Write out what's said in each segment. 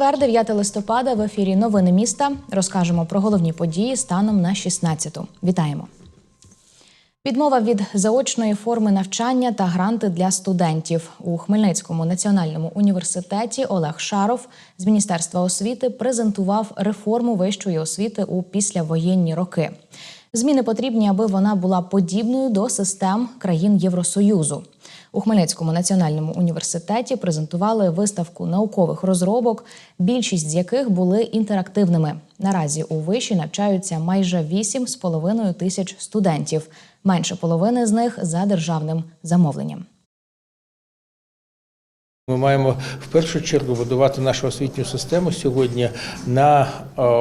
Четвер, 9 листопада, в ефірі Новини міста. Розкажемо про головні події станом на 16-ту. Вітаємо. Відмова від заочної форми навчання та гранти для студентів у Хмельницькому національному університеті Олег Шаров з Міністерства освіти презентував реформу вищої освіти у післявоєнні роки. Зміни потрібні, аби вона була подібною до систем країн Євросоюзу. У Хмельницькому національному університеті презентували виставку наукових розробок, більшість з яких були інтерактивними. Наразі у виші навчаються майже 8,5 тисяч студентів. Менше половини з них за державним замовленням. Ми маємо в першу чергу будувати нашу освітню систему сьогодні на е,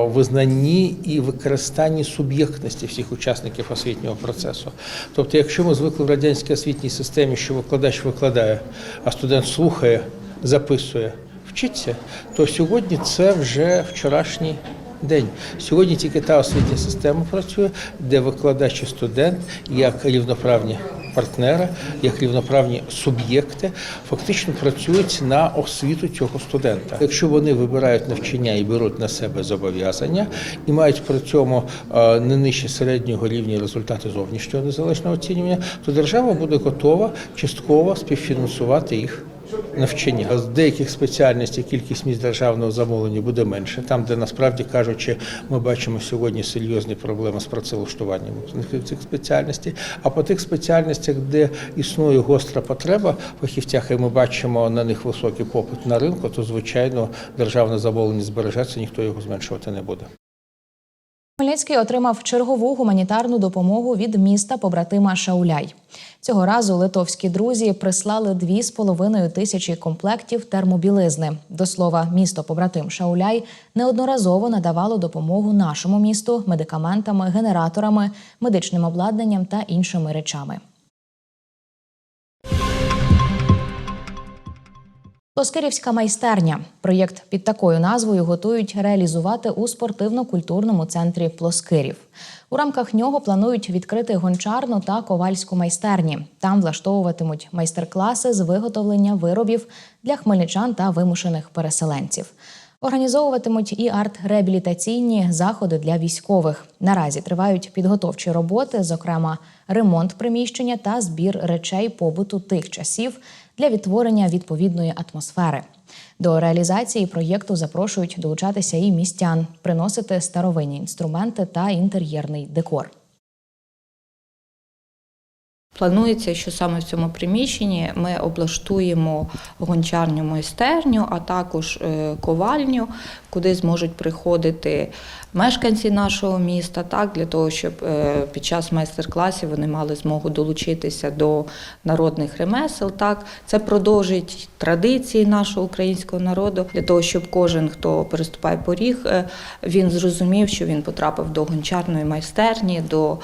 визнанні і використанні суб'єктності всіх учасників освітнього процесу. Тобто, якщо ми звикли в радянській освітній системі, що викладач викладає, а студент слухає, записує, вчиться, то сьогодні це вже вчорашній. День сьогодні тільки та освітня система працює, де викладач і студент як рівноправні партнери, як рівноправні суб'єкти, фактично працюють на освіту цього студента. Якщо вони вибирають навчання і беруть на себе зобов'язання і мають при цьому е, не нижче середнього рівня результати зовнішнього незалежного оцінювання, то держава буде готова частково співфінансувати їх. Навчання з деяких спеціальностей кількість місць державного замовлення буде менше. Там, де насправді кажучи, ми бачимо сьогодні серйозні проблеми з працевлаштуванням цих спеціальностей. А по тих спеціальностях, де існує гостра потреба в фахівцях, і ми бачимо на них високий попит на ринку, то звичайно державне замовлення збережеться, ніхто його зменшувати не буде. Хмельницький отримав чергову гуманітарну допомогу від міста побратима Шауляй. Цього разу литовські друзі прислали 2,5 тисячі комплектів термобілизни. До слова, місто побратим Шауляй неодноразово надавало допомогу нашому місту медикаментами, генераторами, медичним обладнанням та іншими речами. Плоскирівська майстерня. Проєкт під такою назвою готують реалізувати у спортивно-культурному центрі Плоскирів. У рамках нього планують відкрити гончарну та ковальську майстерні. Там влаштовуватимуть майстер-класи з виготовлення виробів для хмельничан та вимушених переселенців. Організовуватимуть і арт-реабілітаційні заходи для військових. Наразі тривають підготовчі роботи, зокрема ремонт приміщення та збір речей побуту тих часів для відтворення відповідної атмосфери. До реалізації проєкту запрошують долучатися і містян, приносити старовинні інструменти та інтер'єрний декор. Планується, що саме в цьому приміщенні ми облаштуємо гончарню майстерню, а також е, ковальню, куди зможуть приходити мешканці нашого міста, так для того, щоб е, під час майстер-класів вони мали змогу долучитися до народних ремесел. Так, це продовжить традиції нашого українського народу для того, щоб кожен, хто переступає поріг, е, він зрозумів, що він потрапив до гончарної майстерні, до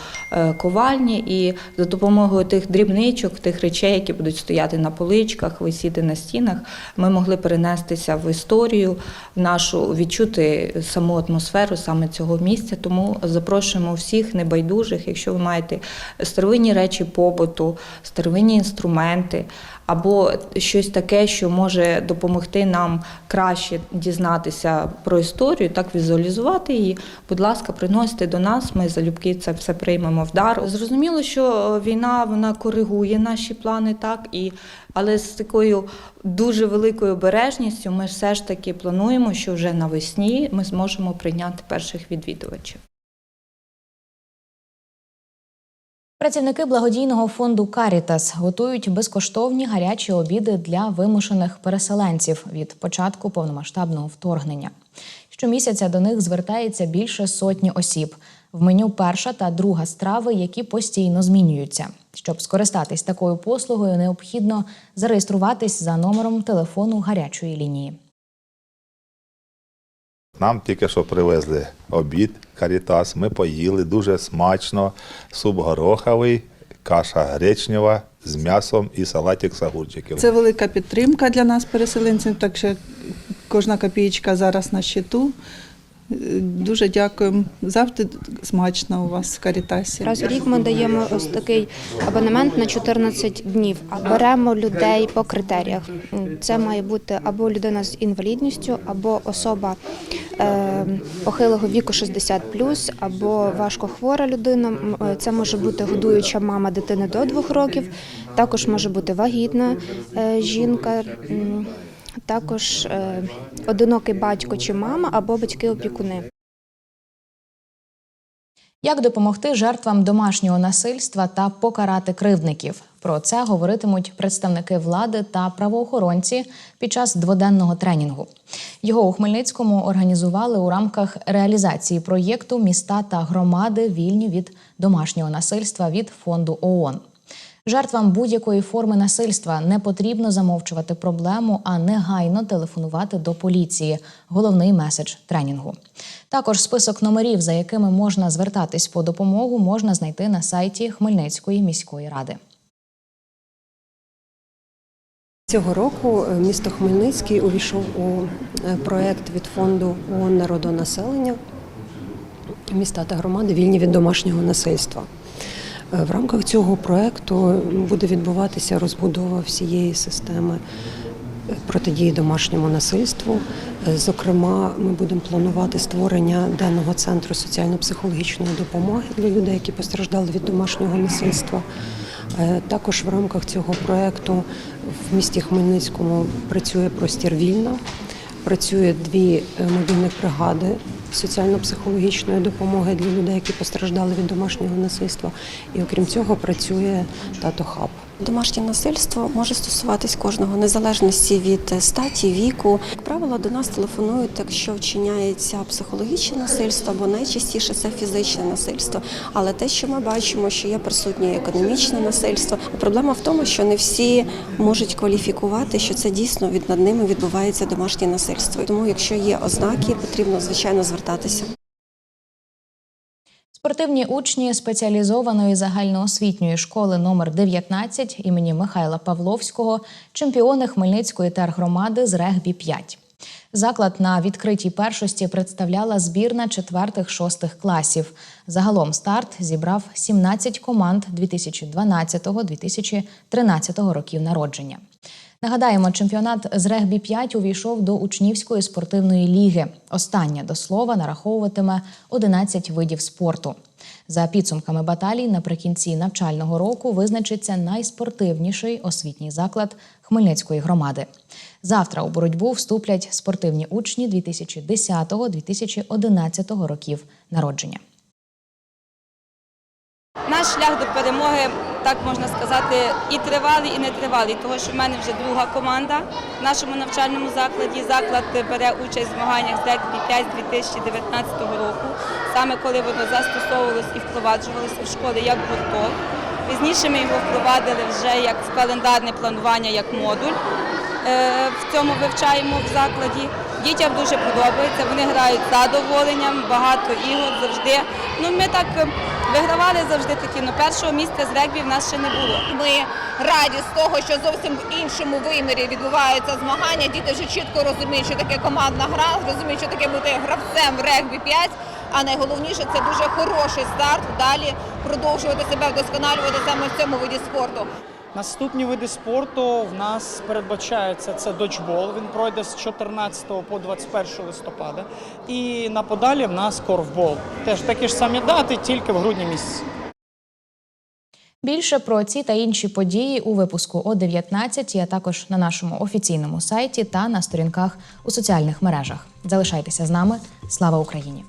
ковальні, і за допомогою тих дрібничок, тих речей, які будуть стояти на поличках, висіти на стінах, ми могли перенестися в історію нашу, відчути саму атмосферу саме цього місця. Тому запрошуємо всіх небайдужих, якщо ви маєте старовинні речі побуту, старовинні інструменти. Або щось таке, що може допомогти нам краще дізнатися про історію, так візуалізувати її. Будь ласка, приносите до нас. Ми залюбки це все приймемо в дар. Зрозуміло, що війна вона коригує наші плани, так і але з такою дуже великою обережністю ми все ж таки плануємо, що вже навесні ми зможемо прийняти перших відвідувачів. Працівники благодійного фонду Карітас готують безкоштовні гарячі обіди для вимушених переселенців від початку повномасштабного вторгнення. Щомісяця до них звертається більше сотні осіб. В меню перша та друга страви, які постійно змінюються. Щоб скористатись такою послугою, необхідно зареєструватись за номером телефону гарячої лінії. Нам тільки що привезли обід карітас. Ми поїли дуже смачно. Суп гороховий, каша гречнева з м'ясом і салатик з огурчиків. Це велика підтримка для нас, переселенців, так що кожна копієчка зараз на щиту. Дуже дякуємо. Завжди смачно у вас в Карітасі. Раз у рік ми даємо ось такий абонемент на 14 днів. А беремо людей по критеріях. Це має бути або людина з інвалідністю, або особа е, похилого віку 60+, або важкохвора людина. Е, Це може бути годуюча мама дитини до 2 років. Також може бути вагітна е, жінка. Також е, одинокий батько чи мама або батьки-опікуни. Як допомогти жертвам домашнього насильства та покарати кривдників? Про це говоритимуть представники влади та правоохоронці під час дводенного тренінгу. Його у Хмельницькому організували у рамках реалізації проєкту Міста та громади вільні від домашнього насильства від фонду ООН. Жертвам будь-якої форми насильства не потрібно замовчувати проблему, а негайно телефонувати до поліції. Головний меседж тренінгу. Також список номерів, за якими можна звертатись по допомогу, можна знайти на сайті Хмельницької міської ради. Цього року е, місто Хмельницький увійшов у е, проект від фонду ООН народонаселення міста та громади вільні від домашнього насильства. В рамках цього проекту буде відбуватися розбудова всієї системи протидії домашньому насильству. Зокрема, ми будемо планувати створення денного центру соціально-психологічної допомоги для людей, які постраждали від домашнього насильства. Е, Також в рамках цього проекту в місті Хмельницькому працює простір вільна, працює дві мобільні мобільних бригади соціально-психологічної допомоги для людей, які постраждали від домашнього насильства. І окрім цього працює тато хаб. Домашнє насильство може стосуватись кожного незалежності від е, статі, віку. Як правило, до нас телефонують, якщо вчиняється психологічне насильство, або найчастіше це фізичне насильство. Але те, що ми бачимо, що є присутнє економічне насильство. Проблема в тому, що не всі можуть кваліфікувати, що це дійсно від над ними відбувається домашнє насильство. Тому, якщо є ознаки, потрібно звичайно звертатися. Спортивні учні спеціалізованої загальноосвітньої школи номер 19 імені Михайла Павловського, чемпіони Хмельницької тергромади з регбі 5. Заклад на відкритій першості представляла збірна четвертих-шостих класів. Загалом старт зібрав 17 команд 2012-2013 років народження. Нагадаємо, чемпіонат з регбі 5 увійшов до учнівської спортивної ліги. Остання до слова нараховуватиме 11 видів спорту. За підсумками баталій, наприкінці навчального року визначиться найспортивніший освітній заклад Хмельницької громади. Завтра у боротьбу вступлять спортивні учні 2010-2011 років народження. Наш шлях до перемоги, так можна сказати, і тривалий, і не тривалий, тому що в мене вже друга команда в нашому навчальному закладі. Заклад бере участь в змаганнях з регбі 5 2019 року, саме коли воно застосовувалось і впроваджувалося в школи як гурток. Пізніше ми його впровадили вже як в календарне планування, як модуль. Е, В цьому вивчаємо в закладі. Дітям дуже подобається, вони грають задоволенням, багато ігор завжди. Ну, ми так е, вигравали завжди такі, але першого місця з регбі в нас ще не було. Ми раді з того, що зовсім в іншому вимірі відбуваються змагання. Діти вже чітко розуміють, що таке командна гра, розуміють, що таке бути гравцем в регбі 5. А найголовніше це дуже хороший старт. Далі продовжувати себе вдосконалювати саме в цьому виді спорту. Наступні види спорту в нас передбачається це доджбол. Він пройде з 14 по 21 листопада. І на подалі в нас корфбол. Теж такі ж самі дати, тільки в грудні місяці. Більше про ці та інші події у випуску о 19, а також на нашому офіційному сайті та на сторінках у соціальних мережах. Залишайтеся з нами. Слава Україні!